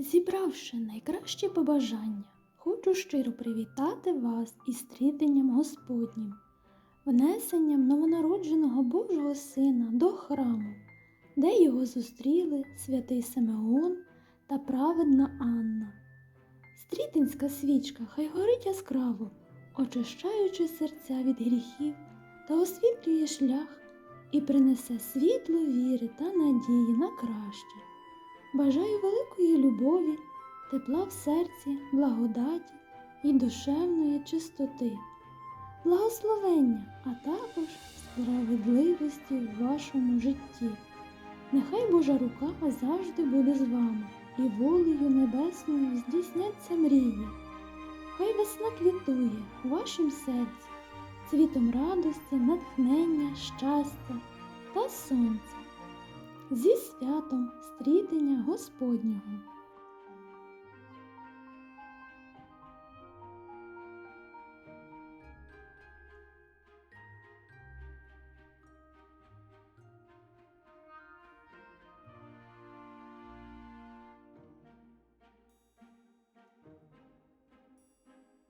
Зібравши найкращі побажання, хочу щиро привітати вас із стрітенням Господнім, внесенням новонародженого Божого Сина до храму, де його зустріли святий Симеон та праведна Анна. Стрітинська свічка хай горить яскраво, очищаючи серця від гріхів та освітлює шлях і принесе світло віри та надії на краще. Бажаю великої любові, тепла в серці, благодаті і душевної чистоти, благословення, а також справедливості в вашому житті. Нехай Божа рука завжди буде з вами, і волею небесною здійсняться мрії. Хай весна квітує у вашім серці, цвітом радості, натхнення, щастя та сонця. Зі святом стрітення Господнього.